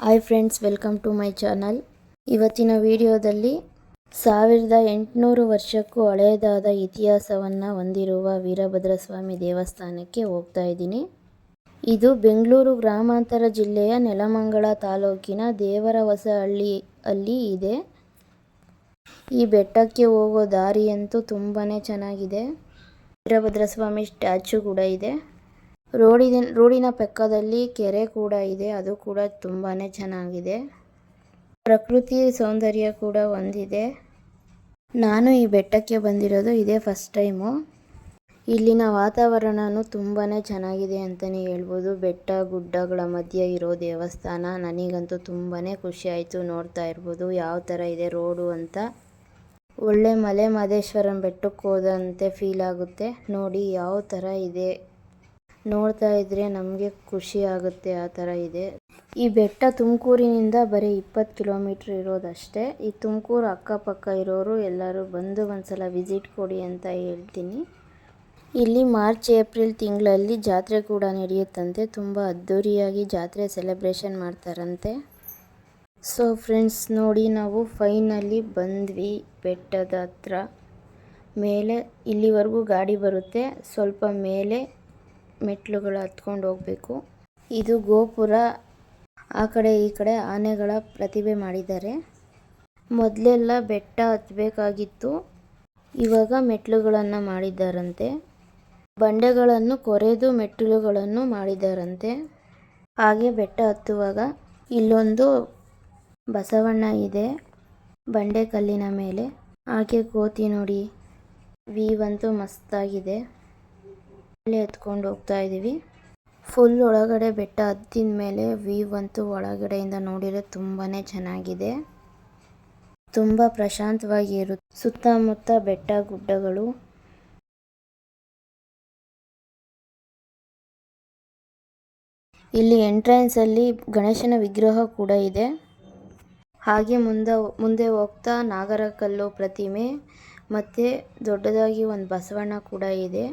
Hi friends welcome to my channel ಇವತ್ತಿನ ವಿಡಿಯೋದಲ್ಲಿ ಸಾವಿರದ ಎಂಟುನೂರು ವರ್ಷಕ್ಕೂ ಹಳೆಯದಾದ ಇತಿಹಾಸವನ್ನು ಹೊಂದಿರುವ ವೀರಭದ್ರಸ್ವಾಮಿ ದೇವಸ್ಥಾನಕ್ಕೆ ಹೋಗ್ತಾ ಇದ್ದೀನಿ. ಇದು ಬೆಂಗಳೂರು ಗ್ರಾಮಾಂತರ ಜಿಲ್ಲೆಯ ನೆಲಮಂಗಲ ತಾಲೂಕಿನ ದೇವರಹೊಸಹಳ್ಳಿ ಅಲ್ಲಿ ಇದೆ. ಈ ಬೆಟ್ಟಕ್ಕೆ ಹೋಗೋ ದಾರಿಯಂತೂ ತುಂಬಾ ಚೆನ್ನಾಗಿದೆ. ವೀರಭದ್ರಸ್ವಾಮಿ ಸ್ಟ್ಯಾಚು ಕೂಡ ಇದೆ. ರೋಡಿನ ರೋಡಿನ ಪಕ್ಕದಲ್ಲಿ ಕೆರೆ ಕೂಡ ಇದೆ, ಅದು ಕೂಡ ತುಂಬಾ ಚೆನ್ನಾಗಿದೆ. ಪ್ರಕೃತಿ ಸೌಂದರ್ಯ ಕೂಡ ಹೊಂದಿದೆ. ನಾನು ಈ ಬೆಟ್ಟಕ್ಕೆ ಬಂದಿರೋದು ಇದೇ ಫಸ್ಟ್ ಟೈಮು ಇಲ್ಲಿನ ವಾತಾವರಣವೂ ತುಂಬಾ ಚೆನ್ನಾಗಿದೆ ಅಂತಲೇ ಹೇಳ್ಬೋದು. ಬೆಟ್ಟ, ಗುಡ್ಡಗಳ ಮಧ್ಯೆ ಇರೋ ದೇವಸ್ಥಾನ, ನನಗಂತೂ ತುಂಬಾ ಖುಷಿ ಆಯಿತು ನೋಡ್ತಾ ಇರ್ಬೋದು. ಯಾವ ಥರ ಇದೆ ರೋಡು ಅಂತ. ಒಳ್ಳೆ ಮಲೆ ಮಹದೇಶ್ವರನ ಬೆಟ್ಟಕ್ಕೆ ಹೋದಂತೆ ಫೀಲ್ ಆಗುತ್ತೆ. ನೋಡಿ ಯಾವ ಥರ ಇದೆ. ನೋಡ್ತಾ ಇದ್ರೆ ನಮಗೆ ಖುಷಿ ಆಗುತ್ತೆ, ಆ ಥರ ಇದೆ. ಈ ಬೆಟ್ಟ ತುಮಕೂರಿನಿಂದ ಬರೀ ಇಪ್ಪತ್ತು ಕಿಲೋಮೀಟ್ರ್ ಇರೋದಷ್ಟೇ. ಈ ತುಮಕೂರು ಅಕ್ಕಪಕ್ಕ ಇರೋರು ಎಲ್ಲರೂ ಬಂದು ಒಂದ್ಸಲ ವಿಸಿಟ್ ಕೊಡಿ ಅಂತ ಹೇಳ್ತೀನಿ. ಇಲ್ಲಿ ಮಾರ್ಚ್, ಏಪ್ರಿಲ್ ತಿಂಗಳಲ್ಲಿ ಜಾತ್ರೆ ಕೂಡ ನಡೆಯುತ್ತಂತೆ. ತುಂಬ ಅದ್ಧೂರಿಯಾಗಿ ಜಾತ್ರೆ ಸೆಲೆಬ್ರೇಷನ್ ಮಾಡ್ತಾರಂತೆ. ಸೊ ಫ್ರೆಂಡ್ಸ್ ನೋಡಿ ನಾವು ಫೈನಲಿ ಬಂದ್ವಿ ಬೆಟ್ಟದ ಹತ್ರ. ಮೇಲೆ ಇಲ್ಲಿವರೆಗೂ ಗಾಡಿ ಬರುತ್ತೆ. ಸ್ವಲ್ಪ ಮೇಲೆ ಮೆಟ್ಲುಗಳು ಹತ್ಕೊಂಡು ಹೋಗಬೇಕು. ಇದು ಗೋಪುರ. ಆ ಕಡೆ ಈ ಕಡೆ ಆನೆಗಳ ಪ್ರತಿಭೆ ಮಾಡಿದ್ದಾರೆ. ಮೊದಲೆಲ್ಲ ಬೆಟ್ಟ ಹತ್ತಬೇಕಾಗಿತ್ತು ಇವಾಗ ಮೆಟ್ಟಿಲುಗಳನ್ನು ಮಾಡಿದ್ದಾರಂತೆ. ಬಂಡೆಗಳನ್ನು ಕೊರೆದು ಮೆಟ್ಟಿಲುಗಳನ್ನು ಮಾಡಿದ್ದಾರಂತೆ. ಹಾಗೆ ಬೆಟ್ಟ ಹತ್ತುವಾಗ ಇಲ್ಲೊಂದು ಬಸವಣ್ಣ ಇದೆ ಬಂಡೆ ಕಲ್ಲಿನ ಮೇಲೆ. ಹಾಗೆ ಕೋತಿ ನೋಡಿ ವೀವಂತೂ ಮಸ್ತಾಗಿದೆ. ಅಲ್ಲಿ ಎತ್ಕೊಂಡು ಹೋಗ್ತಾ ಇದ್ದೀವಿ. ಫುಲ್ ಒಳಗಡೆ ಬೆಟ್ಟ ಹತ್ತಿದ ಮೇಲೆ ವ್ಯೂ ಅಂತೂ ಒಳಗಡೆಯಿಂದ ನೋಡಿದ್ರೆ ತುಂಬಾ ಚೆನ್ನಾಗಿದೆ. ತುಂಬ ಪ್ರಶಾಂತವಾಗಿ ಇರುತ್ತೆ ಸುತ್ತಮುತ್ತ ಬೆಟ್ಟ ಗುಡ್ಡಗಳು. ಇಲ್ಲಿ ಎಂಟ್ರೆನ್ಸಲ್ಲಿ ಗಣೇಶನ ವಿಗ್ರಹ ಕೂಡ ಇದೆ. ಹಾಗೆ ಮುಂದೆ ಮುಂದೆ ಹೋಗ್ತಾ ನಾಗರಕಲ್ಲು ಪ್ರತಿಮೆ, ಮತ್ತು ದೊಡ್ಡದಾಗಿ ಒಂದು ಬಸವಣ್ಣ ಕೂಡ ಇದೆ.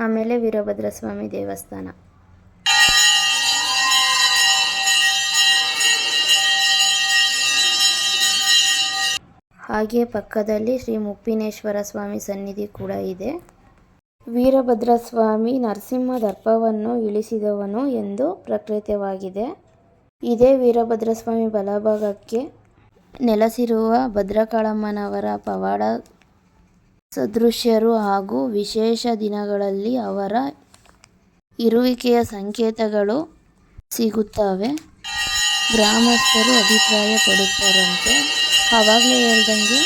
ಆಮೇಲೆ ವೀರಭದ್ರ ಸ್ವಾಮಿ ದೇವಸ್ಥಾನ. ಹಾಗೆ ಪಕ್ಕದಲ್ಲಿ ಶ್ರೀ ಮುಪ್ಪಿನೇಶ್ವರ ಸ್ವಾಮಿ ಸನ್ನಿಧಿ ಕೂಡ ಇದೆ. ವೀರಭದ್ರ ಸ್ವಾಮಿ ನರಸಿಂಹ ದರ್ಪವನ್ನು ಇಳಿಸಿದವನು ಎಂದು ಪ್ರಕೃತವಾಗಿದೆ. ಇದೇ ವೀರಭದ್ರ ಸ್ವಾಮಿ ಬಲಭಾಗಕ್ಕೆ ನೆಲೆಸಿರುವ ಭದ್ರಕಾಳಮ್ಮನವರ ಪವಾಡ ಸದೃಶ್ಯರು ಹಾಗೂ ವಿಶೇಷ ದಿನಗಳಲ್ಲಿ ಅವರ ಇರುವಿಕೆಯ ಸಂಕೇತಗಳು ಸಿಗುತ್ತವೆ. ಗ್ರಾಮಸ್ಥರು ಅಭಿಪ್ರಾಯ ಪಡುತ್ತಾರಂತೆ ಆವಾಗಲೇ ಹೇಳ್ದಂಗೆ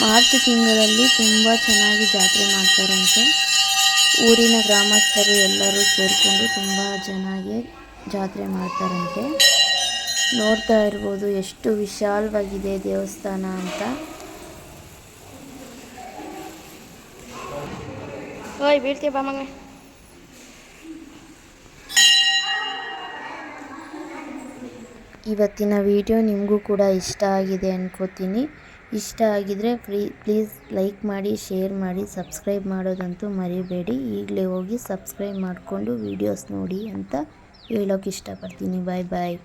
ಮಾರ್ಚ್ ತಿಂಗಳಲ್ಲಿ ತುಂಬ ಚೆನ್ನಾಗಿ ಜಾತ್ರೆ ಮಾಡ್ತಾರಂತೆ. ಊರಿನ ಗ್ರಾಮಸ್ಥರು ಎಲ್ಲರೂ ಸೇರಿಕೊಂಡು ತುಂಬ ಚೆನ್ನಾಗಿ ಜಾತ್ರೆ ಮಾಡ್ತಾರಂತೆ. ನೋಡ್ತಾ ಇರ್ಬೋದು ಎಷ್ಟು ವಿಶಾಲವಾಗಿದೆ ದೇವಸ್ಥಾನ ಅಂತ. ಓಯ್ ಬೀಳ್ತೀಯ ಬಾ người ಇವತ್ತಿನ ವಿಡಿಯೋ ನಿಮಗೂ ಕೂಡ ಇಷ್ಟ ಆಗಿದೆ ಅಂದ್ಕೋತೀನಿ ಇಷ್ಟ ಆಗಿದರೆ ಫ್ರೀ ಪ್ಲೀಸ್ ಲೈಕ್ ಮಾಡಿ ಶೇರ್ ಮಾಡಿ ಸಬ್ಸ್ಕ್ರೈಬ್ ಮಾಡೋದಂತೂ ಮರಿಬೇಡಿ. ಈಗಲೇ ಹೋಗಿ ಸಬ್ಸ್ಕ್ರೈಬ್ ಮಾಡಿಕೊಂಡು ವೀಡಿಯೋಸ್ ನೋಡಿ ಅಂತ ಹೇಳೋಕೆ ಇಷ್ಟಪಡ್ತೀನಿ. ಬಾಯ್ ಬಾಯ್